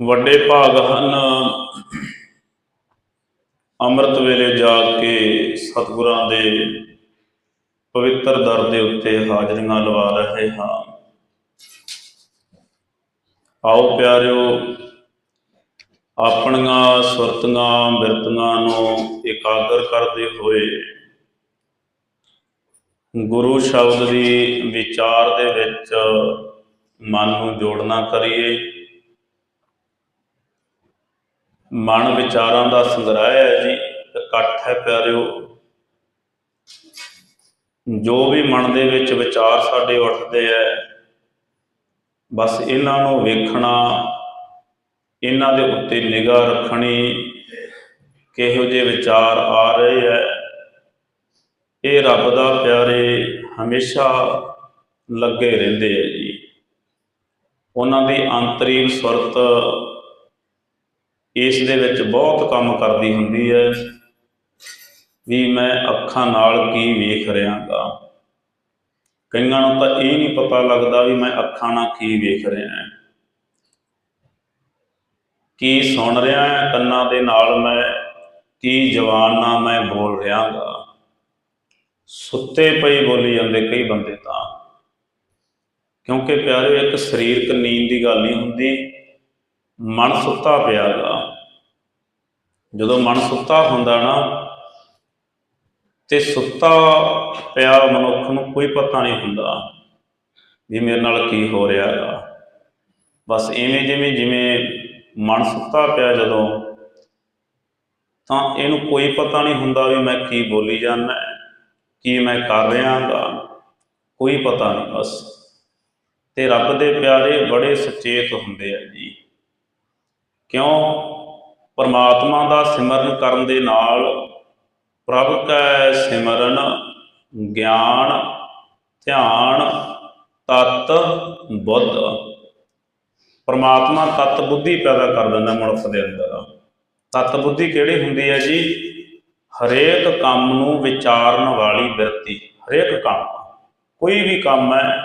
ਵੱਡੇ ਭਾਗ ਹਨ। ਅੰਮ੍ਰਿਤ ਵੇਲੇ ਜਾ ਕੇ ਸਤਿਗੁਰਾਂ ਦੇ ਪਵਿੱਤਰ ਦਰ ਦੇ ਉੱਤੇ ਹਾਜ਼ਰੀਆਂ ਲਵਾ ਰਹੇ ਹਾਂ। ਆਓ ਪਿਆਰਿਓ, ਆਪਣੀਆਂ ਸੁਰਤੀਆਂ, ਬਿਰਤੀਆਂ ਨੂੰ ਇਕਾਗਰ ਕਰਦੇ ਹੋਏ ਗੁਰੂ ਸ਼ਬਦ ਦੀ ਵਿਚਾਰ ਦੇ ਵਿੱਚ ਮਨ ਨੂੰ ਜੋੜਨਾ ਕਰੀਏ। ਮਨ ਵਿਚਾਰਾਂ ਦਾ ਸੰਗ੍ਰਹਿ ਹੈ ਜੀ, ਇਕੱਠ ਹੈ ਪਿਆਰਿਓ। ਜੋ ਵੀ ਮਨ ਦੇ ਵਿੱਚ ਵਿਚਾਰ ਸਾਡੇ ਉੱਠਦੇ ਐ ਬਸ ਇਹਨਾਂ ਨੂੰ ਵੇਖਣਾ, ਇਹਨਾਂ ਦੇ ਉੱਤੇ ਨਿਗਾਹ ਰੱਖਣੀ, ਕਿਹੋ ਜਿਹੇ ਵਿਚਾਰ ਆ ਰਹੇ ਐ ਇਹ ਰੱਬ ਦਾ ਪਿਆਰੇ ਹਮੇਸ਼ਾ ਲੱਗੇ ਰਹਿੰਦੇ ਐ ਜੀ। ਉਹਨਾਂ ਦੀ ਅੰਤਰੀਮ ਸੁਰਤ ਇਸ ਦੇ ਵਿੱਚ ਬਹੁਤ ਕੰਮ ਕਰਦੀ ਹੁੰਦੀ ਹੈ। ਵੀ ਮੈਂ ਅੱਖਾਂ ਨਾਲ ਕੀ ਵੇਖ ਰਿਹਾਗਾ। ਕਈਆਂ ਨੂੰ ਤਾਂ ਇਹ ਨਹੀਂ ਪਤਾ ਲੱਗਦਾ ਵੀ ਮੈਂ ਅੱਖਾਂ ਨਾਲ ਕੀ ਵੇਖ ਰਿਹਾ ਹਾਂ। ਕੀ ਸੁਣ ਰਿਹਾ ਹਾਂ, ਕੰਨਾਂ ਦੇ ਨਾਲ ਮੈਂ, ਕੀ ਜ਼ਬਾਨ ਨਾਲ ਮੈਂ ਬੋਲ ਰਿਹਾਗਾ। ਸੁੱਤੇ ਪਈ ਬੋਲੀ ਜਾਂਦੇ ਕਈ ਬੰਦੇ ਤਾਂ। ਕਿਉਂਕਿ ਪਿਆਰੇ ਇੱਕ ਸਰੀਰਕ ਨੀਂਦ ਦੀ ਗੱਲ ਨਹੀਂ ਹੁੰਦੀ। ਮਨ ਸੁੱਤਾ ਪਿਆਗਾ ਜਦੋਂ ਮਨ ਸੁੱਤਾ ਹੁੰਦਾ ਨਾ, ਤੇ ਸੁੱਤਾ ਪਿਆ ਮਨੁੱਖ ਨੂੰ ਕੋਈ ਪਤਾ ਨਹੀਂ ਹੁੰਦਾ ਵੀ ਮੇਰੇ ਨਾਲ ਕੀ ਹੋ ਰਿਹਾ ਹੈ ਬਸ ਐਵੇਂ ਜਿਵੇਂ ਜਿਵੇਂ ਮਨ ਸੁੱਤਾ ਪਿਆ ਜਦੋਂ, ਤਾਂ ਇਹਨੂੰ ਕੋਈ ਪਤਾ ਨਹੀਂ ਹੁੰਦਾ ਵੀ ਮੈਂ ਕੀ ਬੋਲੀ ਜਾਂਦਾ ਕੀ ਮੈਂ ਕਰ ਰਿਹਾ ਹਾਂ ਕੋਈ ਪਤਾ ਨਹੀਂ ਬਸ। ਤੇ ਰੱਬ ਦੇ ਪਿਆਰੇ ਬੜੇ ਸੁਚੇਤ ਹੁੰਦੇ ਆ ਜੀ। ਕਿਉਂ? ਪਰਮਾਤਮਾ ਦਾ ਸਿਮਰਨ ਕਰਨ ਦੇ ਨਾਲ ਪ੍ਰਭ ਕੈ ਸਿਮਰਨ, ਗਿਆਨ, ਧਿਆਨ, ਤਤ, ਬੁੱਧ। ਪਰਮਾਤਮਾ ਤਤ ਬੁੱਧੀ ਪੈਦਾ ਕਰ ਦਿੰਦਾ ਮਨੁੱਖ ਦੇ ਅੰਦਰ। ਤਤ ਬੁੱਧੀ ਕਿਹੜੀ ਹੁੰਦੀ ਹੈ ਜੀ? ਹਰੇਕ ਕੰਮ ਨੂੰ ਵਿਚਾਰਨ ਵਾਲੀ ਬਿਰਤੀ ਹਰੇਕ ਕੰਮ। ਕੋਈ ਵੀ ਕੰਮ ਹੈ,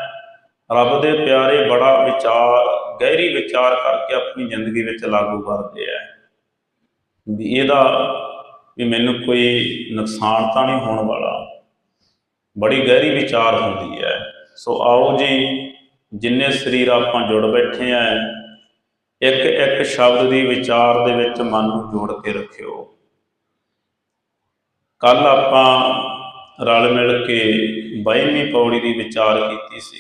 ਰੱਬ ਦੇ ਪਿਆਰੇ ਬੜਾ ਵਿਚਾਰ, ਗਹਿਰੀ ਵਿਚਾਰ ਕਰਕੇ ਆਪਣੀ ਜ਼ਿੰਦਗੀ ਵਿੱਚ ਲਾਗੂ ਕਰਦੇ ਆ ਵੀ ਇਹਦਾ ਵੀ ਮੈਨੂੰ ਕੋਈ ਨੁਕਸਾਨ ਤਾਂ ਨਹੀਂ ਹੋਣ ਵਾਲਾ। ਬੜੀ ਗਹਿਰੀ ਵਿਚਾਰ ਹੁੰਦੀ ਹੈ। ਸੋ ਆਓ ਜੀ, ਜਿੰਨੇ ਸਰੀਰ ਆਪਾਂ ਜੁੜ ਬੈਠੇ ਆ, ਇੱਕ ਇੱਕ ਸ਼ਬਦ ਦੀ ਵਿਚਾਰ ਦੇ ਵਿੱਚ ਮਨ ਨੂੰ ਜੋੜ ਕੇ ਰੱਖਿਓ। ਕੱਲ ਆਪਾਂ ਰਲ ਮਿਲ ਕੇ 22ਵੀਂ ਪੌੜੀ ਦੀ ਵਿਚਾਰ ਕੀਤੀ ਸੀ।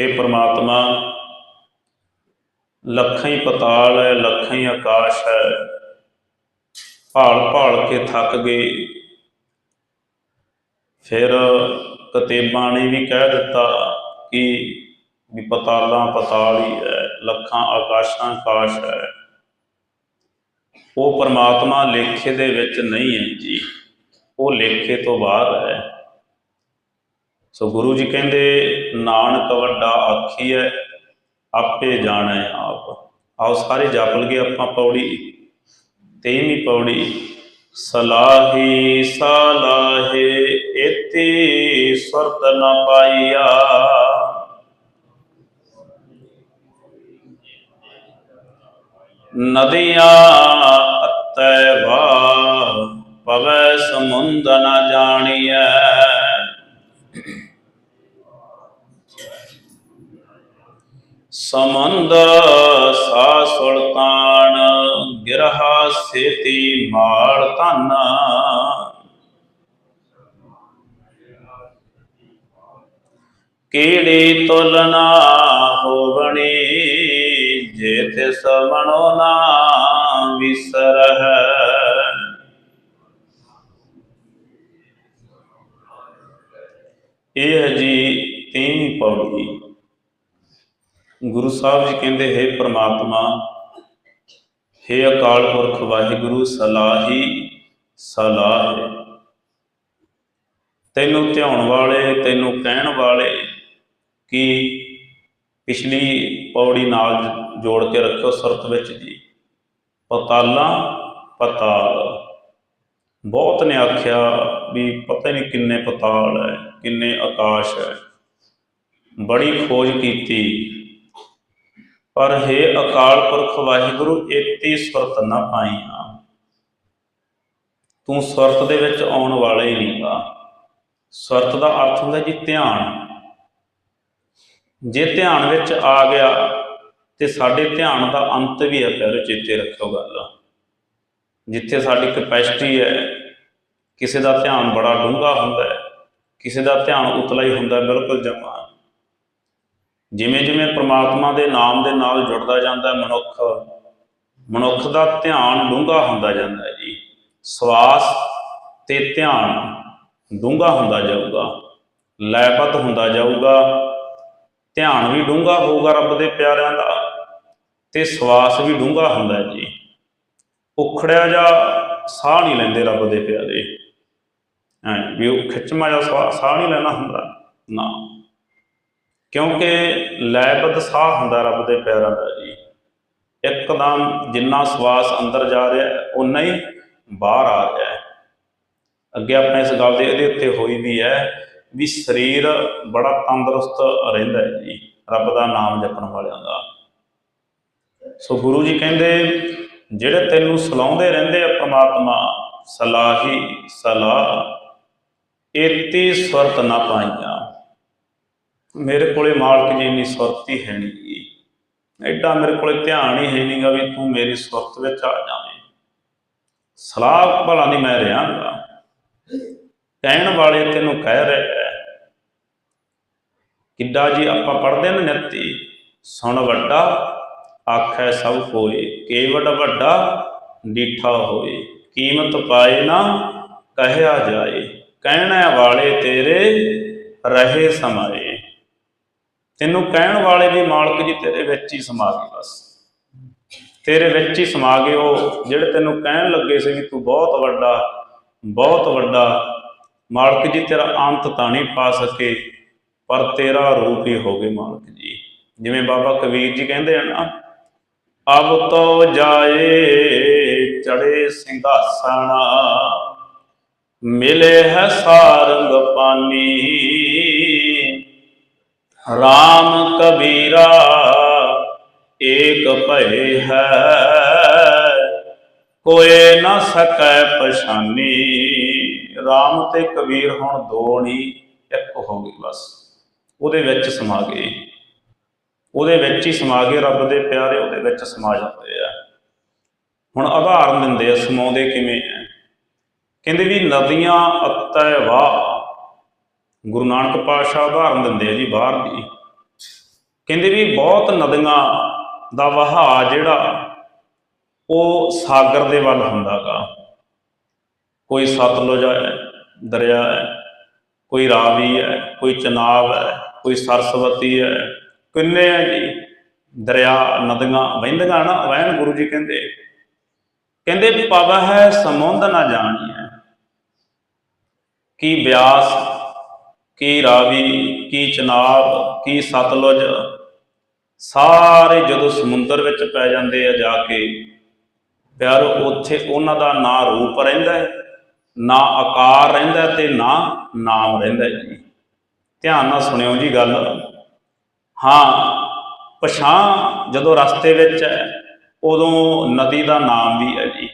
हे ਪ੍ਰਮਾਤਮਾ, ਲੱਖਾਂ ਹੀ ਪਤਾਲ ਹੈ, ਲੱਖਾਂ ਹੀ ਆਕਾਸ਼ ਹੈ। ਭਾਲ ਭਾਲ ਕੇ ਥੱਕ ਗਏ ਫਿਰ ਕਤੇਬਾਂ ਨੇ ਵੀ ਕਹਿ ਦਿੱਤਾ ਕਿ ਵੀ ਪਤਾਲਾਂ ਪਤਾਲ ਹੀ ਹੈ ਲੱਖਾਂ ਆਕਾਸ਼ਾਂ ਆਕਾਸ਼ ਹੈ ਉਹ ਪਰਮਾਤਮਾ ਲੇਖੇ ਦੇ ਵਿੱਚ ਨਹੀਂ ਹੈ ਜੀ। ਉਹ ਲੇਖੇ ਤੋਂ ਬਾਹਰ ਹੈ ਸੋ ਗੁਰੂ ਜੀ ਕਹਿੰਦੇ, ਨਾਨਕ ਵੱਡਾ ਆਖੀ ਹੈ ਆਪੇ ਜਾਣੈ ਆਪ। ਆਓ ਸਾਰੇ ਜਪ ਲਗੇ ਆਪਾਂ ਪੌੜੀ ਤੇਵੀਂ ਪੌੜੀ, ਸਲਾਹੀ ਸਲਾਹੇ ਇਤੀ ਸੁਰਤ ਨ ਪਾਈਆ। ਨਦੀਆਂ ਅਤੈ ਵਾ ਪਵੈ ਸਮੁੰਦ ਨ ਜਾਣੀਐ। ਸਮੰਦ ਸਾ ਸੁਲਤਾਨ ਗਿਰਹਾ ਸੇਤੀ ਮਾਲ ਧਨ। ਕੀੜੀ ਤੁਲਨਾ ਹੋਵਣੀ ਜੇ ਤਿਸ ਮਨੋ ਨਾ ਵਿਸਰਹਿ। ਇਹ ਹੈ ਜੀ ਤੀਵੀਂ ਪੌੜੀ। ਗੁਰੂ ਸਾਹਿਬ ਜੀ ਕਹਿੰਦੇ, ਹੈ ਪ੍ਰਮਾਤਮਾ, ਹੈ ਅਕਾਲ ਪੁਰਖ ਵਾਹਿਗੁਰੂ, ਸਲਾਹੀ ਸਲਾਹ ਤੈਨੂੰ ਧਿਆਉਣ ਵਾਲੇ, ਤੈਨੂੰ ਕਹਿਣ ਵਾਲੇ ਕਿ ਪਿਛਲੀ ਪੌੜੀ ਨਾਲ ਜ- ਜੋੜ ਕੇ ਰੱਖਿਓ ਸੁਰਤ ਵਿੱਚ ਜੀ। ਪਤਾਲਾਂ ਪਤਾਲ। ਬਹੁਤ ਨੇ ਆਖਿਆ ਵੀ ਪਤਾ ਨਹੀਂ ਕਿੰਨੇ ਪਤਾਲ ਹੈ, ਕਿੰਨੇ ਆਕਾਸ਼ ਹੈ। ਬੜੀ ਖੋਜ ਕੀਤੀ। ਪਰ ਹੈ ਅਕਾਲ ਪੁਰਖ ਵਾਹਿਗੁਰੂ ਏਤੀ ਸੁਰਤ ਨਾ ਪਾਈਆਂ। ਤੂੰ ਸੁਰਤ ਦੇ ਵਿੱਚ ਆਉਣ ਵਾਲਾ ਹੀ ਨਹੀਂਗਾ ਸੁਰਤ ਦਾ ਅਰਥ ਹੁੰਦਾ ਜੀ ਧਿਆਨ। ਜੇ ਧਿਆਨ ਵਿੱਚ ਆ ਗਿਆ, ਤੇ ਸਾਡੇ ਧਿਆਨ ਦਾ ਅੰਤ ਵੀ ਹੈ ਪਿਆਰੋ ਚੇਤੇ ਰੱਖੋ ਗੱਲ। ਜਿੱਥੇ ਸਾਡੀ ਕਪੈਸਿਟੀ ਹੈ, ਕਿਸੇ ਦਾ ਧਿਆਨ ਬੜਾ ਡੂੰਘਾ ਹੁੰਦਾ ਹੈ, ਕਿਸੇ ਦਾ ਧਿਆਨ ਉਤਲਾ ਹੀ ਹੁੰਦਾ ਬਿਲਕੁਲ ਜਮਾ। ਜਿਵੇਂ ਜਿਵੇਂ ਪ੍ਰਮਾਤਮਾ ਦੇ ਨਾਮ ਦੇ ਨਾਲ ਜੁੜਦਾ ਜਾਂਦਾ ਮਨੁੱਖ ਮਨੁੱਖ ਦਾ ਧਿਆਨ ਡੂੰਘਾ ਹੁੰਦਾ ਜਾਂਦਾ ਹੈ ਜੀ। ਸਵਾਸ ਤੇ ਧਿਆਨ ਡੂੰਘਾ ਹੁੰਦਾ ਜਾਊਗਾ, ਲੈਪਤ ਹੁੰਦਾ ਜਾਊਗਾ, ਧਿਆਨ ਵੀ ਡੂੰਘਾ ਹੋਊਗਾ ਰੱਬ ਦੇ ਪਿਆਰਿਆਂ ਦਾ ਤੇ ਸਵਾਸ ਵੀ ਡੂੰਘਾ ਹੁੰਦਾ ਜੀ। ਉਖੜਿਆ ਜਾ ਸਾਹ ਨਹੀਂ ਲੈਂਦੇ ਰੱਬ ਦੇ ਪਿਆਰੇ। ਐ ਵੀ ਉਹ ਖਿੱਚਮਾ ਜਾ ਸਾਹ ਸਾਹ ਨਹੀਂ ਲੈਣਾ ਹੁੰਦਾ, ਨਾ। ਕਿਉਂਕਿ ਲੈਬਦ ਸਾਹ ਹੁੰਦਾ ਰੱਬ ਦੇ ਪੈਰਾਂ ਦਾ ਜੀ। ਇੱਕਦਮ ਜਿੰਨਾ ਸਵਾਸ ਅੰਦਰ ਜਾ ਰਿਹਾ ਹੈ ਉਨਾ ਹੀ ਬਾਹਰ ਆ ਰਿਹਾ ਹੈ ਅੱਗੇ ਆਪਾਂ ਇਸ ਗੱਲ ਦੇ ਇਹਦੇ ਉੱਤੇ ਹੋਈ ਵੀ ਹੈ ਵੀ ਸਰੀਰ ਬੜਾ ਤੰਦਰੁਸਤ ਰਹਿੰਦਾ ਹੈ ਜੀ, ਰੱਬ ਦਾ ਨਾਮ ਜਪਣ ਵਾਲਿਆਂ ਦਾ। ਸੋ ਗੁਰੂ ਜੀ ਕਹਿੰਦੇ, ਜਿਹੜੇ ਤੈਨੂੰ ਸਲਾਉਂਦੇ ਰਹਿੰਦੇ ਆ ਪ੍ਰਮਾਤਮਾ, ਸਲਾਹੀ ਸਲਾਹ ਏਤੀ ਸੁਰਤ ਨਾ ਪਾਈਆਂ। ਮੇਰੇ ਕੋਲੇ ਮਾਲਕ ਜੀ ਇੰਨੀ ਸੁਰਤ ਹੀ ਹੈ ਨਹੀਂ ਐਡਾ ਮੇਰੇ ਕੋਲੇ ਧਿਆਨ ਹੀ ਹੈ ਨਹੀਂਗਾ ਵੀ ਤੂੰ ਮੇਰੀ ਸੁਰਤ ਵਿੱਚ ਆ ਜਾਵੇਂ। ਸਲਾਹ ਭਲਾ ਨਹੀਂ ਮੈਂ ਰਹਾਂਗਾ ਕਹਿਣ ਵਾਲੇ ਤੈਨੂੰ ਕਹਿ ਰਿਹਾ ਕਿੱਡਾ ਜੀ ਆਪਾਂ ਪੜਦੇ ਨੇ ਨਿੱਤੀ। ਸੁਣ ਵੱਡਾ, ਆਖੈ ਸਭ ਕੋਏ ਕੇਵੜ ਵੱਡਾ ਡੀਠਾ ਹੋਏ। ਕੀਮਤ ਪਾਏ ਨਾ, ਕਹਿਆ ਜਾਏ। ਕਹਿਣਾ ਵਾਲੇ ਤੇਰੇ, ਰਹੇ ਸਮਾਏ। ਤੈਨੂੰ ਕਹਿਣ ਵਾਲੇ ਵੀ ਮਾਲਕ ਜੀ ਤੇਰੇ ਵਿੱਚ ਹੀ ਸਮਾ ਗਏ ਬਸ। ਤੇਰੇ ਵਿੱਚ ਹੀ ਸਮਾ ਗਏ ਉਹ, ਜਿਹੜੇ ਤੈਨੂੰ ਕਹਿਣ ਲੱਗੇ ਸੀ ਵੀ ਤੂੰ ਬਹੁਤ ਵੱਡਾ ਬਹੁਤ ਵੱਡਾ, ਮਾਲਕ ਜੀ ਤੇਰਾ ਅੰਤ ਤਾਂ ਨਹੀਂ ਪਾ ਸਕੇ, ਪਰ ਤੇਰਾ ਰੂਪ ਹੀ ਹੋ ਗਏ ਮਾਲਕ ਜੀ। ਜਿਵੇਂ ਬਾਬਾ ਕਬੀਰ ਜੀ ਕਹਿੰਦੇ ਹਨ ਨਾ, ਅਬ ਤੋ ਜਾਏ ਚੜੇ ਸਿੰਘਾਸਣ, ਮਿਲੇ ਹੈ ਸਾਰੰਗ ਪਾਨੀ RAM ਕਬੀਰਾ, ਏਕ ਭਏ ਹੈ। ਕੋਏ ਨਾ ਸਕੈ ਪਛਾਨੀ RAM ਤੇ ਕਬੀਰ ਹੁਣ ਦੋ ਨਹੀਂ ਇੱਕ ਹੋ ਗਈ ਬਸ। ਉਹਦੇ ਵਿੱਚ ਸਮਾ ਗਏ ਉਹਦੇ ਵਿੱਚ ਹੀ ਸਮਾ ਗਏ ਰੱਬ ਦੇ ਪਿਆਰੇ ਉਹਦੇ ਵਿੱਚ ਸਮਾ ਜਾਂਦੇ ਆ। ਹੁਣ ਉਦਾਹਰਨ ਦਿੰਦੇ ਆ, ਸਮਾਉਂਦੇ ਕਿਵੇਂ ਆ? ਕਹਿੰਦੇ ਵੀ ਨਦੀਆਂ ਅਤੈ ਵਾਹ। ਗੁਰੂ ਨਾਨਕ ਪਾਤਸ਼ਾਹ ਉਦਾਹਰਨ ਦਿੰਦੇ ਆ ਜੀ ਬਾਹਰ ਦੀ। ਕਹਿੰਦੇ ਵੀ ਬਹੁਤ ਨਦੀਆਂ ਦਾ ਵਹਾਅ ਜਿਹੜਾ, ਉਹ ਸਾਗਰ ਦੇ ਵੱਲ ਹੁੰਦਾਗਾ ਕੋਈ ਸਤਲੁਜ ਹੈ, ਦਰਿਆ ਹੈ, ਕੋਈ ਰਾਵੀ ਹੈ, ਕੋਈ ਚਨਾਬ ਹੈ, ਕੋਈ ਸਰਸਵਤੀ ਹੈ। ਕਿੰਨੇ ਹੈ ਜੀ? ਦਰਿਆ, ਨਦੀਆਂ, ਵਹਿੰਦੀਆਂ ਨਾ, ਵਹਿਣ ਗੁਰੂ ਜੀ ਕਹਿੰਦੇ। ਕਹਿੰਦੇ ਪਵ ਹੈ ਸਮੁੰਦ ਨਾ ਜਾਣੀ ਹੈ ਕੀ ਬਿਆਸ ਕੀ ਰਾਵੀ, ਕੀ ਚਨਾਬ, ਕੀ ਸਤਲੁਜ? ਸਾਰੇ ਜਦੋਂ ਸਮੁੰਦਰ ਵਿੱਚ ਪੈ ਜਾਂਦੇ ਆ ਜਾ ਕੇ, ਪਿਆਰੋ, ਉੱਥੇ ਉਹਨਾਂ ਦਾ ਨਾ ਰੂਪ ਰਹਿੰਦਾ ਹੈ, ਨਾ ਆਕਾਰ ਰਹਿੰਦਾ ਹੈ ਤੇ ਨਾ ਨਾਮ ਰਹਿੰਦਾ ਜੀ। ਧਿਆਨ ਨਾਲ ਸੁਣਿਓ ਜੀ ਗੱਲ। ਹਾਂ ਪਛਾਂ ਜਦੋਂ ਰਸਤੇ ਵਿੱਚ ਹੈ, ਉਦੋਂ ਨਦੀ ਦਾ ਨਾਮ ਵੀ ਹੈ ਜੀ।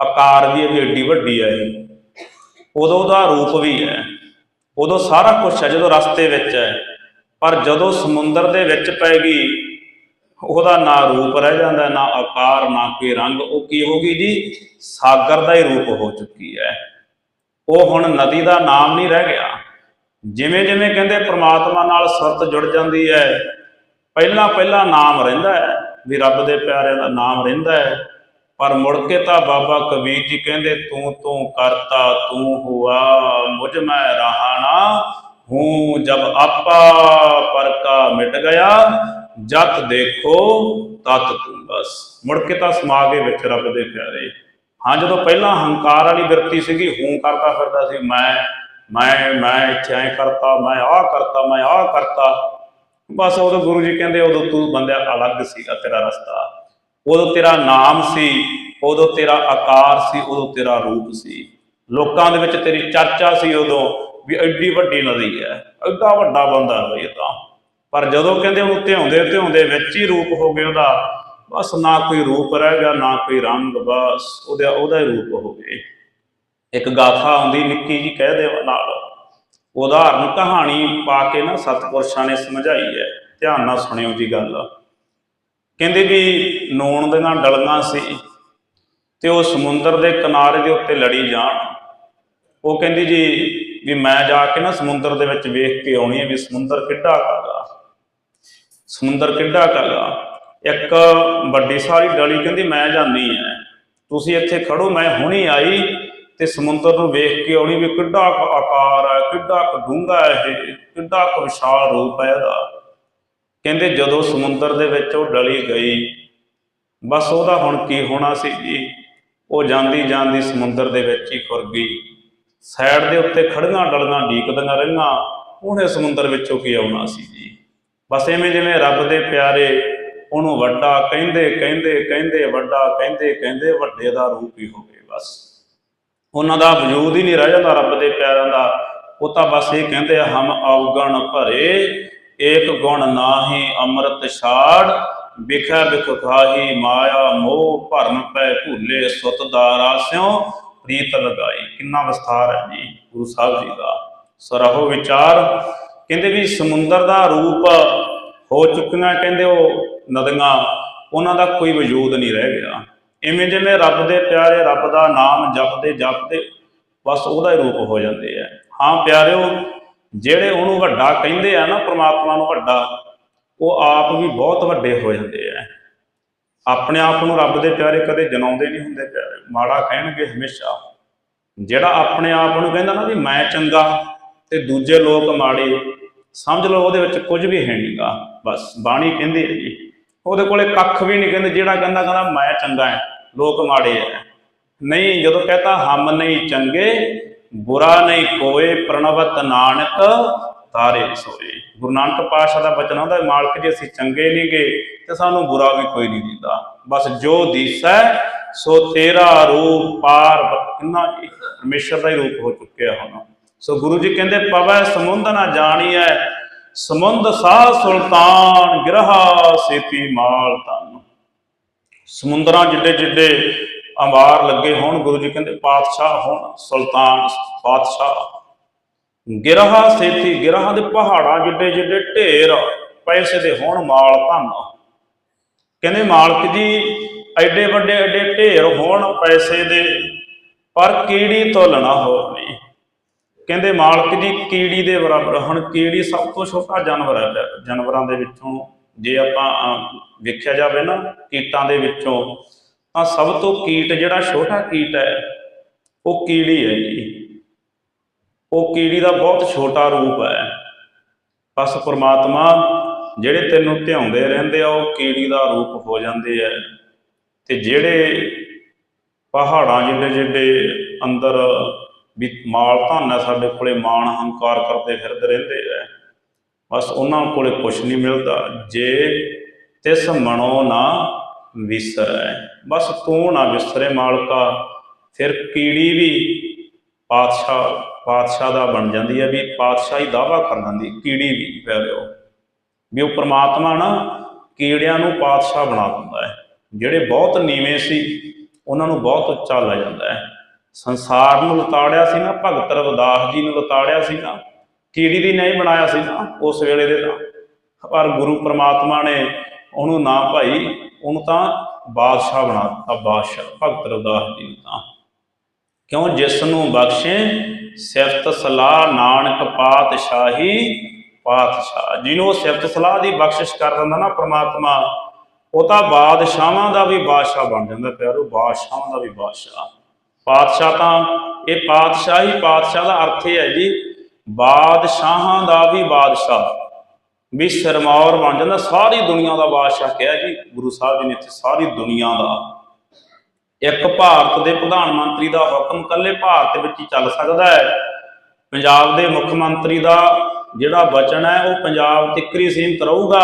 ਆਕਾਰ ਵੀ ਹੈ ਵੀ ਏਡੀ ਵੱਡੀ ਹੈ ਉਦੋਂ ਦਾ ਰੂਪ ਵੀ ਹੈ। ਉਦੋਂ ਸਾਰਾ ਕੁਝ ਹੈ, ਜਦੋਂ ਰਸਤੇ ਵਿੱਚ ਹੈ। ਪਰ ਜਦੋਂ ਸਮੁੰਦਰ ਦੇ ਵਿੱਚ ਪੈ ਗਈ, ਉਹਦਾ ਨਾ ਰੂਪ ਰਹਿ ਜਾਂਦਾ, ਨਾ ਆਕਾਰ, ਨਾ ਕੋਈ ਰੰਗ। ਉਹ ਕੀ ਹੋ ਗਈ ਜੀ? ਸਾਗਰ ਦਾ ਹੀ ਰੂਪ ਹੋ ਚੁੱਕੀ ਹੈ। ਉਹ ਹੁਣ ਨਦੀ ਦਾ ਨਾਮ ਨਹੀਂ ਰਹਿ ਗਿਆ। ਜਿਵੇਂ ਜਿਵੇਂ ਕਹਿੰਦੇ ਪ੍ਰਮਾਤਮਾ ਨਾਲ ਸਰਤ ਜੁੜ ਜਾਂਦੀ ਹੈ, ਪਹਿਲਾਂ ਪਹਿਲਾਂ ਨਾਮ ਰਹਿੰਦਾ ਹੈ। ਵੀ ਰੱਬ ਦੇ ਪਿਆਰਿਆਂ ਦਾ ਨਾਮ ਰਹਿੰਦਾ ਹੈ। ਪਰ ਮੁੜ ਕੇ ਤਾਂ ਬਾਬਾ ਕਬੀਰ ਜੀ ਕਹਿੰਦੇ, ਤੂੰ ਤੂੰ ਕਰਤਾ, ਤੂੰ ਹੁਆ, ਮੁਝ ਮੈਂ ਰਹਾਣਾ, ਹੂੰ ਜਬ ਆਪਾ ਪਰ ਕਾ ਮਿਟ ਗਿਆ, ਜਤ ਦੇਖੋ ਤਤ ਤੂੰ ਬਸ। ਮੁੜ ਕੇ ਤਾਂ ਸਮਾ ਗਏ ਵਿੱਚ ਰੱਬ ਦੇ ਪਿਆਰੇ। ਹਾਂ, ਜਦੋਂ ਪਹਿਲਾਂ ਹੰਕਾਰ ਵਾਲੀ ਵਿਰਤੀ ਸੀਗੀ, ਹੂੰ ਕਰਦਾ ਫਿਰਦਾ ਸੀ, ਮੈਂ ਮੈਂ ਮੈਂ ਇੱਥੇ ਐ ਕਰਤਾ, ਮੈਂ ਆਹ ਕਰਤਾ, ਮੈਂ ਆਹ ਕਰਤਾ। ਬਸ ਉਦੋਂ ਗੁਰੂ ਜੀ ਕਹਿੰਦੇ, ਉਦੋਂ ਤੂੰ ਬੰਦਿਆ ਅਲੱਗ ਸੀਗਾ ਤੇਰਾ ਰਸਤਾ। ਉਦੋਂ ਤੇਰਾ ਨਾਮ ਸੀ, ਉਦੋਂ ਤੇਰਾ ਆਕਾਰ ਸੀ, ਉਦੋਂ ਤੇਰਾ ਰੂਪ ਸੀ। ਲੋਕਾਂ ਦੇ ਵਿੱਚ ਤੇਰੀ ਚਰਚਾ ਸੀ ਉਦੋਂ ਵੀ ਐਡੀ ਵੱਡੀ ਨਦੀ ਹੈ, ਐਡਾ ਵੱਡਾ ਬੰਦਾ ਹੈ ਇਹ ਤਾਂ। ਪਰ ਜਦੋਂ ਕਹਿੰਦੇ ਉਹਨੂੰ ਧਿਆਉਂਦੇ ਧਿਆਉਂਦੇ ਵਿੱਚ ਹੀ ਰੂਪ ਹੋ ਗਿਆ ਉਹਦਾ, ਬਸ ਨਾ ਕੋਈ ਰੂਪ ਰਹਿ ਗਿਆ, ਨਾ ਕੋਈ ਰੰਗ, ਬਸ ਉਹਦਾ ਉਹਦਾ ਹੀ ਰੂਪ ਹੋ ਗਿਆ ਇੱਕ ਗਾਥਾ ਆਉਂਦੀ, ਨਿੱਕੀ ਜੀ ਕਹਿ ਦੇ ਨਾਲ। ਉਦਾਹਰਨ ਕਹਾਣੀ ਪਾ ਕੇ ਨਾ ਸਤਪੁਰਸ਼ਾਂ ਨੇ ਸਮਝਾਈ ਹੈ, ਧਿਆਨ ਨਾਲ ਸੁਣਿਓ ਜੀ ਗੱਲ। ਕਹਿੰਦੇ ਵੀ ਨੂਣ ਦੀਆਂ ਡਲੀਆਂ ਸੀ ਤੇ ਉਹ ਸਮੁੰਦਰ ਦੇ ਕਿਨਾਰੇ ਦੇ ਉੱਤੇ ਲੜੀ ਜਾਣ। ਉਹ ਕਹਿੰਦੀ ਜੀ ਵੀ ਮੈਂ ਜਾ ਕੇ ਨਾ ਸਮੁੰਦਰ ਦੇ ਵਿੱਚ ਵੇਖ ਕੇ ਆਉਣੀ ਹੈ ਵੀ ਸਮੁੰਦਰ ਕਿੱਡਾ ਕਾਗਾ ਸਮੁੰਦਰ ਕਿੱਡਾ ਕਾਗਾ ਇੱਕ ਵੱਡੀ ਸਾਰੀ ਡਲੀ ਕਹਿੰਦੀ ਮੈਂ ਜਾਂਦੀ ਹੈ। ਤੁਸੀਂ ਇੱਥੇ ਖੜੋ, ਮੈਂ ਹੁਣੀ ਆਈ ਤੇ ਸਮੁੰਦਰ ਨੂੰ ਵੇਖ ਕੇ ਆਉਣੀ ਵੀ ਕਿੱਡਾ ਕੁ ਆਕਾਰ ਹੈ ਕਿੱਡਾ ਕੁ ਡੂੰਘਾ ਹੈ ਇਹ, ਕਿੱਡਾ ਕੁ ਵਿਸ਼ਾਲ ਰੂਪ ਹੈ ਇਹਦਾ। ਕਹਿੰਦੇ ਜਦੋਂ ਸਮੁੰਦਰ ਦੇ ਵਿੱਚ ਉਹ ਡਲੀ ਗਈ, ਬਸ ਉਹਦਾ ਹੁਣ ਕੀ ਹੋਣਾ ਸੀ ਜੀ? ਉਹ ਜਾਂਦੀ ਜਾਂਦੀ ਸਮੁੰਦਰ ਦੇ ਵਿੱਚ ਹੀ ਖੁਰ ਗਈ। ਸਾਈਡ ਦੇ ਉੱਤੇ ਖੜੀਆਂ ਡਲੀਆਂ ਢੀਕਦੀਆਂ ਰਹੀਆਂ, ਉਹਨੇ ਸਮੁੰਦਰ ਵਿੱਚੋਂ ਕੀ ਆਉਣਾ ਸੀ ਜੀ? ਬਸ ਐਵੇਂ ਜਿਵੇਂ ਰੱਬ ਦੇ ਪਿਆਰੇ ਉਹਨੂੰ ਵੱਡਾ ਕਹਿੰਦੇ ਕਹਿੰਦੇ ਕਹਿੰਦੇ, ਵੱਡਾ ਕਹਿੰਦੇ ਕਹਿੰਦੇ, ਵੱਡੇ ਦਾ ਰੂਪ ਹੀ ਹੋ ਗਏ ਬਸ। ਉਹਨਾਂ ਦਾ ਵਜੂਦ ਹੀ ਨਹੀਂ ਰਹਿ ਜਾਂਦਾ ਰੱਬ ਦੇ ਪਿਆਰਾਂ ਦਾ। ਉਹ ਤਾਂ ਬਸ ਇਹ ਕਹਿੰਦੇ ਹਮ ਅਵਗਣ ਭਰੇ ਏਕ ਗੁਣ ਨਾਹੀ ਅੰਮ੍ਰਿਤ ਛਾੜ ਬਿਖਾ ਬਿਖ ਖਾਹੀ ਮਾਇਆ ਮੋਹ ਭਰਮ ਪੈ ਭੁੱਲੇ ਸੁਤ ਦਾ ਰਾਸਿਓ, ਪ੍ਰੀਤ ਲਗਾਈ। ਕਿੰਨਾ ਵਿਸਥਾਰ ਹੈ ਜੀ ਗੁਰੂ ਸਾਹਿਬ ਜੀ ਦਾ। ਸਰਹੁ ਵਿਚਾਰ। ਕਹਿੰਦੇ ਵੀ ਸਮੁੰਦਰ ਦਾ ਰੂਪ ਹੋ ਚੁੱਕੀਆਂ ਕਹਿੰਦੇ ਉਹ ਨਦੀਆਂ, ਉਹਨਾਂ ਦਾ ਕੋਈ ਵਜੂਦ ਨਹੀਂ ਰਹਿ ਗਿਆ। ਇਵੇਂ ਜਿਵੇਂ ਰੱਬ ਦੇ ਪਿਆਰੇ ਰੱਬ ਦਾ ਨਾਮ ਜਪਦੇ ਜਪਦੇ ਬਸ ਉਹਦਾ ਹੀ ਰੂਪ ਹੋ ਜਾਂਦੇ ਆ। ਹਾਂ ਪਿਆਰਿਓ ਜਿਹੜੇ ਉਹਨੂੰ ਵੱਡਾ ਕਹਿੰਦੇ ਆ ਨਾ, ਪ੍ਰਮਾਤਮਾ ਨੂੰ ਵੱਡਾ, ਉਹ ਆਪ ਵੀ ਬਹੁਤ ਵੱਡੇ ਹੋ ਜਾਂਦੇ ਆ। ਆਪਣੇ ਆਪ ਨੂੰ ਰੱਬ ਦੇ ਪਿਆਰੇ ਕਦੇ ਜਨਾਉਂਦੇ ਨਹੀਂ ਹੁੰਦੇ ਪਿਆਰੇ। ਮਾੜਾ ਕਹਿਣਗੇ ਹਮੇਸ਼ਾ। ਜਿਹੜਾ ਆਪਣੇ ਆਪ ਨੂੰ ਕਹਿੰਦਾ ਨਾ ਵੀ ਮੈਂ ਚੰਗਾ ਤੇ ਦੂਜੇ ਲੋਕ ਮਾੜੇ, ਸਮਝ ਲਓ ਉਹਦੇ ਵਿੱਚ ਕੁਝ ਵੀ ਹੈ ਨਹੀਂਗਾ ਬਸ, ਬਾਣੀ ਕਹਿੰਦੀ ਹੈ ਜੀ। ਉਹਦੇ ਕੋਲੇ ਕੱਖ ਵੀ ਨਹੀਂ ਕਹਿੰਦੇ, ਜਿਹੜਾ ਕਹਿੰਦਾ ਕਹਿੰਦਾ ਮੈਂ ਚੰਗਾ ਹੈ, ਲੋਕ ਮਾੜੇ ਹੈ ਨਹੀਂ, ਜਦੋਂ ਕਹਤਾ ਹਮ ਨਹੀਂ ਚੰਗੇ ਬੁਰਾ ਨਹੀਂ ਕੋਏ ਪ੍ਰਣਵਤ ਨਾਨਕ ਤਾਰੇ ਸੋਏ। ਗੁਰੂ ਨਾਨਕ ਪਾਤਸ਼ਾਹ ਦਾ ਬਚਨ ਆਉਂਦਾ ਮਾਲਕ ਜੀ ਅਸੀਂ ਚੰਗੇ ਨਹੀਂਗੇ, ਤੇ ਸਾਨੂੰ ਬੁਰਾ ਵੀ ਕੋਈ ਨਹੀਂ ਦਿੰਦਾ। ਬਸ ਜੋ ਦੀਸੈ, ਸੋ ਤੇਰਾ ਰੂਪ ਪਾਰ ਕਿੰਨਾ ਪਰਮੇਸ਼ਰ ਦਾ ਹੀ ਰੂਪ ਹੋ ਚੁੱਕਿਆ ਹੋਣਾ। ਸੋ ਗੁਰੂ ਜੀ ਕਹਿੰਦੇ, ਪਵੈ ਸਮੁੰਦ ਨਾ ਜਾਣੀਐ, ਸਮੁੰਦ ਸਾਹ ਸੁਲਤਾਨ, ਗਿਰਹਾ ਸੇਤੀ ਮਾਲ ਤਨ ਸਮੁੰਦਰਾਂ ਜਿੱਡੇ ਜਿੱਡੇ ਅੰਬਾਰ ਲੱਗੇ ਹੋਣ, ਗੁਰੂ ਜੀ ਕਹਿੰਦੇ ਪਾਤਸ਼ਾਹ ਹੋਣ, ਸੁਲਤਾਨ ਪਾਤਸ਼ਾਹ। ਗਿਰਹਾ ਸੇਤੀ, ਗਿਰਹਾ ਦੇ ਪਹਾੜਾਂ ਜਿੱਡੇ ਜਿੱਡੇ ਢੇਰ, ਪੈਸੇ ਦੇ ਹੋਣ ਮਾਲ ਧਨ। ਕਹਿੰਦੇ ਮਾਲਕ ਜੀ, ਐਡੇ ਵੱਡੇ ਐਡੇ ਢੇਰ ਹੋਣ, ਪੈਸੇ ਦੇ, ਪਰ ਕੀੜੀ ਤੋਲਣਾ ਹੋਣੀ ਕਹਿੰਦੇ ਮਾਲਕ ਜੀ, ਕੀੜੀ ਦੇ ਬਰਾਬਰ ਹੁਣ ਕੀੜੀ ਸਭ ਤੋਂ ਛੋਟਾ ਜਾਨਵਰ ਹੈ। ਜਾਨਵਰਾਂ ਦੇ ਵਿੱਚੋਂ ਜੇ ਆਪਾਂ ਵੇਖਿਆ ਜਾਵੇ ਨਾ, ਕੀਟਾਂ ਦੇ ਵਿੱਚੋਂ ਤਾਂ ਸਭ ਤੋਂ ਕੀਟ ਜਿਹੜਾ ਛੋਟਾ ਕੀਟ ਹੈ, ਉਹ ਕੀੜੀ ਹੈ ਜੀ। ਉਹ ਕੀੜੀ ਦਾ ਬਹੁਤ ਛੋਟਾ ਰੂਪ ਹੈ। ਬਸ ਪ੍ਰਮਾਤਮਾ ਜਿਹੜੇ ਤੈਨੂੰ ਧਿਆਉਂਦੇ ਰਹਿੰਦੇ ਆ, ਉਹ ਕੀੜੀ ਦਾ ਰੂਪ ਹੋ ਜਾਂਦੇ ਆ। ਤੇ ਜਿਹੜੇ ਪਹਾੜਾਂ ਜਿੱਡੇ ਜਿੱਡੇ ਅੰਦਰ ਵੀ ਮਾਲ ਧਨ ਹੈ, ਸਾਡੇ ਕੋਲੇ ਮਾਣ ਹੰਕਾਰ ਕਰਦੇ ਫਿਰਦੇ ਰਹਿੰਦੇ ਆ। ਬਸ ਉਹਨਾਂ ਕੋਲੇ ਕੁਝ ਨਹੀਂ ਮਿਲਦਾ। ਜੇ ਤਿਸ ਮਨੋ ਨਾ ਵਿਸਰੈ ਬਸ ਤੂੰ ਨਾ ਵਿਸਰੇ ਮਾਲਕਾ, ਫਿਰ ਕੀੜੀ ਵੀ ਪਾਤਸ਼ਾਹ ਪਾਤਸ਼ਾਹ ਦਾ ਬਣ ਜਾਂਦੀ ਹੈ ਵੀ ਪਾਤਸ਼ਾਹੀ ਦਾਵਾ ਕਰ ਦਿੰਦੀ, ਕੀੜੀ ਵੀ ਪਿਆਰਿਓ ਵੀ ਉਹ ਪ੍ਰਮਾਤਮਾ ਨਾ ਕੀੜਿਆਂ ਨੂੰ ਪਾਤਸ਼ਾਹ ਬਣਾ ਦਿੰਦਾ ਹੈ। ਜਿਹੜੇ ਬਹੁਤ ਨੀਵੇਂ ਸੀ, ਉਹਨਾਂ ਨੂੰ ਬਹੁਤ ਉੱਚਾ ਲੈ ਜਾਂਦਾ ਹੈ। ਸੰਸਾਰ ਨੂੰ ਲਤਾੜਿਆ ਸੀ ਨਾ, ਭਗਤ ਰਵਿਦਾਸ ਜੀ ਨੂੰ ਲਤਾੜਿਆ ਸੀ ਨਾ, ਕੀੜੀ ਦੀ ਨਹੀਂ ਬਣਾਇਆ ਸੀ ਨਾ, ਉਸ ਵੇਲੇ ਦੇ ਤਾਂ। ਪਰ ਗੁਰੂ ਪ੍ਰਮਾਤਮਾ ਨੇ ਉਹਨੂੰ ਨਾ ਭਾਈ ਉਹਨੂੰ ਤਾਂ ਬਾਦਸ਼ਾਹ ਬਣਾ ਦਿੱਤਾ, ਬਾਦਸ਼ਾਹ, ਭਗਤ ਰਵਿਦਾਸ ਜੀ ਤਾਂ। ਕਿਉਂ? ਜਿਸ ਨੂੰ ਬਖਸ਼ੇ, ਸਿਫਤ ਸਲਾਹ, ਨਾਨਕ ਪਾਤਸ਼ਾਹੀ ਪਾਤਸ਼ਾਹ। ਜਿਹਨੂੰ ਉਹ ਸਿਫਤ ਸਲਾਹ ਦੀ ਬਖਸ਼ਿਸ਼ ਕਰ ਦਿੰਦਾ ਨਾ ਪ੍ਰਮਾਤਮਾ, ਉਹ ਤਾਂ ਬਾਦਸ਼ਾਹਾਂ ਦਾ ਵੀ ਬਾਦਸ਼ਾਹ ਬਣ ਜਾਂਦਾ ਪਿਆਰੋ, ਬਾਦਸ਼ਾਹਾਂ ਦਾ ਵੀ ਬਾਦਸ਼ਾਹ। ਪਾਤਸ਼ਾਹ ਤਾਂ, ਇਹ ਪਾਤਸ਼ਾਹੀ ਪਾਤਸ਼ਾਹ ਦਾ ਅਰਥ ਇਹ ਹੈ ਜੀ, ਬਾਦਸ਼ਾਹਾਂ ਦਾ ਵੀ ਬਾਦਸ਼ਾਹ। ਵੀ ਸਰਮੌਰ ਬਣ ਜਾਂਦਾ, ਸਾਰੀ ਦੁਨੀਆ ਦਾ ਬਾਦਸ਼ਾਹ ਕਿਹਾ ਜੀ, ਗੁਰੂ ਸਾਹਿਬ ਜੀ ਨੇ ਇੱਥੇ ਸਾਰੀ ਦੁਨੀਆ ਦਾ ਇੱਕ ਭਾਰਤ ਦੇ ਪ੍ਰਧਾਨ ਮੰਤਰੀ ਦਾ ਹੁਕਮ ਕੱਲੇ ਭਾਰਤ ਵਿੱਚ ਹੀ ਚੱਲ ਸਕਦਾ ਹੈ। ਪੰਜਾਬ ਦੇ ਮੁੱਖ ਮੰਤਰੀ ਦਾ ਜਿਹੜਾ ਵਚਨ ਹੈ, ਉਹ ਪੰਜਾਬ ਤਿੱਕਰੀ ਸੀਮਤ ਰਹੂਗਾ,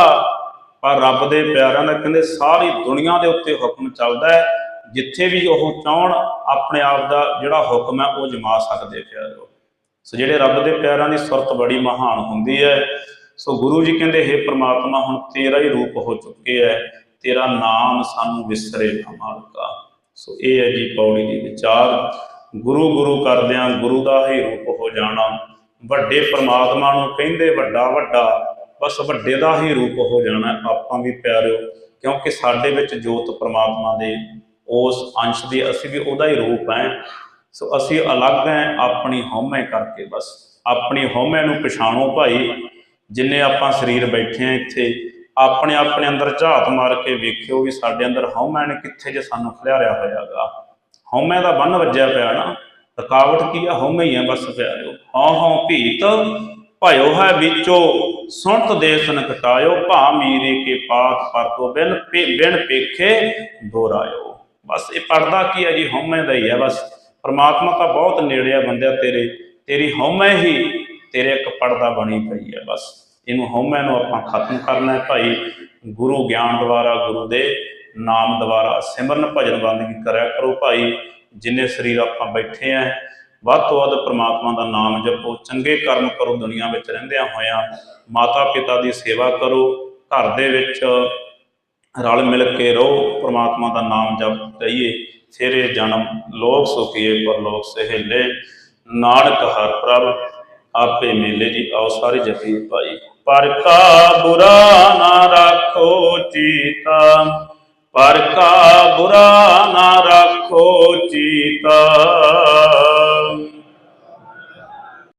ਪਰ ਰੱਬ ਦੇ ਪਿਆਰਿਆਂ ਦਾ ਕਹਿੰਦੇ ਸਾਰੀ ਦੁਨੀਆ ਦੇ ਉੱਤੇ ਹੁਕਮ ਚੱਲਦਾ ਹੈ। ਜਿੱਥੇ ਵੀ ਉਹ ਚਾਹਣ, ਆਪਣੇ ਆਪ ਦਾ ਜਿਹੜਾ ਹੁਕਮ ਹੈ, ਉਹ ਜਮਾ ਸਕਦੇ ਪਿਆਰਿਓ ਸੋ ਜਿਹੜੇ ਰੱਬ ਦੇ ਪਿਆਰਿਆਂ ਦੀ ਸੁਰਤ ਬੜੀ ਮਹਾਨ ਹੁੰਦੀ ਹੈ ਸੋ ਗੁਰੂ ਜੀ ਕਹਿੰਦੇ हे ਪ੍ਰਮਾਤਮਾ, ਹੁਣ ਤੇਰਾ ਹੀ ਰੂਪ ਹੋ ਚੁੱਕੇ ਹੈ। ਤੇਰਾ ਨਾਮ ਸਾਨੂੰ ਵਿਸਰੇ ਨਾ ਮਾਲਕਾ। ਸੋ ਇਹ ਹੈ ਜੀ ਪੌੜੀ ਦੀ ਵਿਚਾਰ। ਗੁਰੂ ਗੁਰੂ ਕਰਦਿਆਂ ਗੁਰੂ ਦਾ ਹੀ ਰੂਪ ਹੋ ਜਾਣਾ। ਵੱਡੇ ਪ੍ਰਮਾਤਮਾ ਨੂੰ ਕਹਿੰਦੇ, ਵੱਡਾ ਵੱਡਾ, ਬਸ ਵੱਡੇ ਦਾ ਹੀ ਰੂਪ ਹੋ ਜਾਣਾ ਆਪਾਂ ਵੀ ਪਿਆਰਿਓ। ਕਿਉਂਕਿ ਸਾਡੇ ਵਿੱਚ ਜੋਤ ਪ੍ਰਮਾਤਮਾ ਦੇ, ਉਸ ਅੰਸ਼ ਦੀ ਅਸੀਂ ਵੀ ਉਹਦਾ ਹੀ ਰੂਪ ਹੈ। ਸੋ ਅਸੀਂ ਅਲੱਗ ਹੈ, ਆਪਣੀ ਹਉਮੈ ਕਰਕੇ ਬਸ। ਆਪਣੀ ਹਉਮੈ ਨੂੰ ਪਛਾਣੋ ਭਾਈ। ਜਿੰਨੇ ਆਪਾਂ ਸਰੀਰ ਬੈਠੇ ਆ ਇੱਥੇ, ਆਪਣੇ ਆਪਣੇ ਅੰਦਰ ਝਾਤ ਮਾਰ ਕੇ ਵੇਖਿਓ ਵੀ ਸਾਡੇ ਅੰਦਰ ਹਉਮੈ ਨੇ ਕਿੱਥੇ ਜੇ ਸਾਨੂੰ ਖਿਲਾਰਿਆ ਹੋਇਆਗਾ। ਹਉਮੈ ਦਾ ਬੰਨ ਵੱਜਿਆ ਪਿਆ ਨਾ ਰਕਾਵਟ ਕੀ ਆ, ਹਉਮੈ ਹੀ ਆ ਬਸ ਪਿਆਰਿਓ। ਹਉ ਹਉ ਭੀਤ, ਭਇਓ ਹੈ ਵਿੱਚੋ, ਸੁਣਤ ਦੇ ਸਨ ਭਾ ਮੀਰੇ ਕੇ ਪਾਤ ਪਰਤੋ, ਬਿਨ ਪੇ- ਬਿਨ ਪੇਖੇ ਦੋਰਾਇਓ। ਬਸ ਇਹ ਪਰਦਾ ਕੀ ਹੈ ਜੀ, ਹਉਮੈ ਦਾ ਹੀ ਹੈ ਬਸ। ਪ੍ਰਮਾਤਮਾ ਤਾਂ ਬਹੁਤ ਨੇੜੇ ਆ ਬੰਦਿਆ ਤੇਰੇ, ਤੇਰੀ ਹਉਮੈ ਹੀ ਤੇਰੇ ਇੱਕ ਪਰਦਾ ਬਣੀ ਪਈ ਹੈ ਬਸ। ਇਹਨੂੰ ਹਉਮੈ ਨੂੰ ਆਪਾਂ ਖਤਮ ਕਰਨਾ ਹੈ ਭਾਈ। ਗੁਰੂ ਗਿਆਨ ਦੁਆਰਾ, ਗੁਰੂ ਦੇ ਨਾਮ ਦੁਆਰਾ ਸਿਮਰਨ ਭਜਨ ਬੰਦਗੀ ਕਰਿਆ ਕਰੋ ਭਾਈ। ਜਿੰਨੇ ਸਰੀਰ ਆਪਾਂ ਬੈਠੇ ਆ, ਵੱਧ ਤੋਂ ਵੱਧ ਪ੍ਰਮਾਤਮਾ ਦਾ ਨਾਮ ਜਪੋ। ਚੰਗੇ ਕਰਮ ਕਰੋ, ਦੁਨੀਆ ਵਿੱਚ ਰਹਿੰਦਿਆਂ ਹੋਇਆਂ। ਮਾਤਾ ਪਿਤਾ ਦੀ ਸੇਵਾ ਕਰੋ, ਘਰ ਦੇ ਵਿੱਚ ਰਲ ਮਿਲ ਕੇ ਰਹੋ, ਪ੍ਰਮਾਤਮਾ ਦਾ ਨਾਮ ਜਪ ਕਹੀਏ ਫਿਰ ਜਨਮ ਲੋਕ ਸੁਖੀਏ, ਪਰਲੋਕ ਸਹਿਲੇ। ਨਾਨਕ ਹਰ ਪ੍ਰਭ ਆਪੇ ਮੇਲੇ ਦੀ ਆਓ ਸਾਰੇ ਜਪੀ ਭਾਈ ਪਰ ਕਾ ਬੁਰਾ ਨਾ ਰੱਖੋ ਚੀਤਾ। ਪਰ ਕਾ ਬੁਰਾ ਨਾ ਰੱਖੋ ਚੀਤਾ।